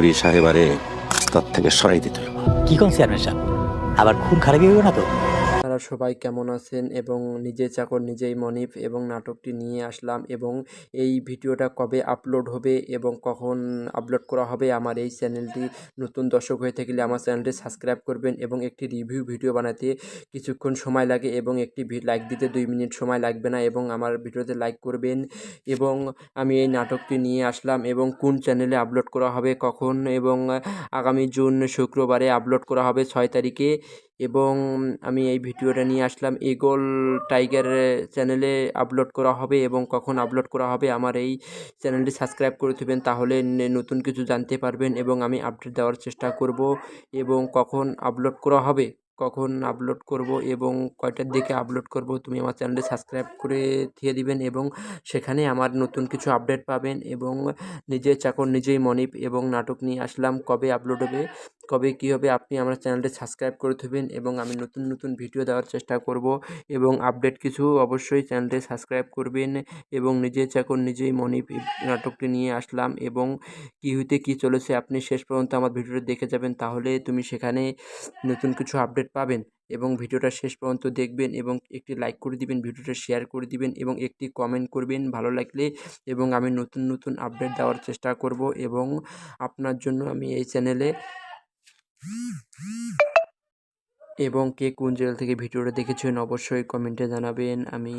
চৌধুরী সাহেবারে তার থেকে সরাই দিতে। কি কোন চেয়ারম্যান সাহেব আবার খুন খারাপই হইব না তো সবাই কেমন আছেন? এবং নিজে চাকর নিজেই মনিফ এবং নাটকটি নিয়ে আসলাম এবং এই ভিডিওটা কবে আপলোড হবে এবং কখন আপলোড করা হবে আমার এই চ্যানেলটি। নতুন দর্শক হয়ে থাকলে আমার চ্যানেলটি সাবস্ক্রাইব করবেন এবং একটি রিভিউ ভিডিও বানাতে কিছুক্ষণ সময় লাগে এবং একটি লাইক দিতে দুই মিনিট সময় লাগবে না এবং আমার ভিডিওতে লাইক করবেন। এবং আমি এই নাটকটি নিয়ে আসলাম এবং কোন চ্যানেলে আপলোড করা হবে, কখন এবং আগামী জুন শুক্রবারে আপলোড করা হবে ছয় তারিখে। এবং আমি এই ভিডিওটা নিয়ে আসলাম। ইগল টাইগার চ্যানেলে আপলোড করা হবে এবং কখন আপলোড করা হবে আমার এই চ্যানেলটি সাবস্ক্রাইব করে দেবেন, তাহলে নতুন কিছু জানতে পারবেন এবং আমি আপডেট দেওয়ার চেষ্টা করব এবং কখন আপলোড করা হবে, কখন আপলোড করব এবং কয়টার দিকে আপলোড করব তুমি আমার চ্যানেলটি সাবস্ক্রাইব করে দিয়ে দিবেন এবং সেখানে আমার নতুন কিছু আপডেট পাবেন এবং নিজের চাকর নিজেই মনিপ এবং নাটক নিয়ে আসলাম কবে আপলোড হবে। কবে কী হবে আপনি আমার চ্যানেলটি সাবস্ক্রাইব করে দেবেন এবং আমি নতুন নতুন ভিডিও দেওয়ার চেষ্টা করব এবং আপডেট কিছু অবশ্যই চ্যানেলটি সাবস্ক্রাইব করবেন এবং নিজের চাকর নিজেই মনি নাটকটি নিয়ে আসলাম এবং কী হইতে কী চলেছে আপনি শেষ পর্যন্ত আমার ভিডিওটা দেখে যাবেন তাহলে তুমি সেখানে নতুন কিছু আপডেট পাবেন এবং ভিডিওটা শেষ পর্যন্ত দেখবেন এবং একটি লাইক করে দিবেন, ভিডিওটা শেয়ার করে দিবেন এবং একটি কমেন্ট করবেন ভালো লাগলে এবং আমি নতুন নতুন আপডেট দেওয়ার চেষ্টা করব এবং আপনার জন্য আমি এই চ্যানেলে এবং কে কোন জেলা থেকে ভিডিওটা দেখেছেন অবশ্যই কমেন্টে জানাবেন। আমি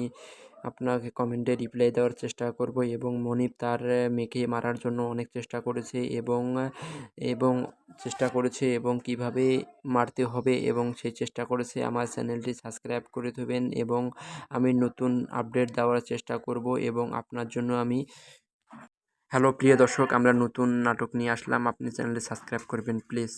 আপনাকে কমেন্টে রিপ্লাই দেওয়ার চেষ্টা করব এবং মনিপ তার মেয়েকে মারার জন্য অনেক চেষ্টা করেছে এবং এবং চেষ্টা করেছে এবং কীভাবে মারতে হবে এবং সেই চেষ্টা করেছে। আমার চ্যানেলটি সাবস্ক্রাইব করে দেবেন এবং আমি নতুন আপডেট দেওয়ার চেষ্টা করব এবং আপনার জন্য আমি হ্যালো প্রিয় দর্শক, আমরা নতুন নাটক নিয়ে আসলাম। আপনি চ্যানেলটি সাবস্ক্রাইব করবেন প্লিজ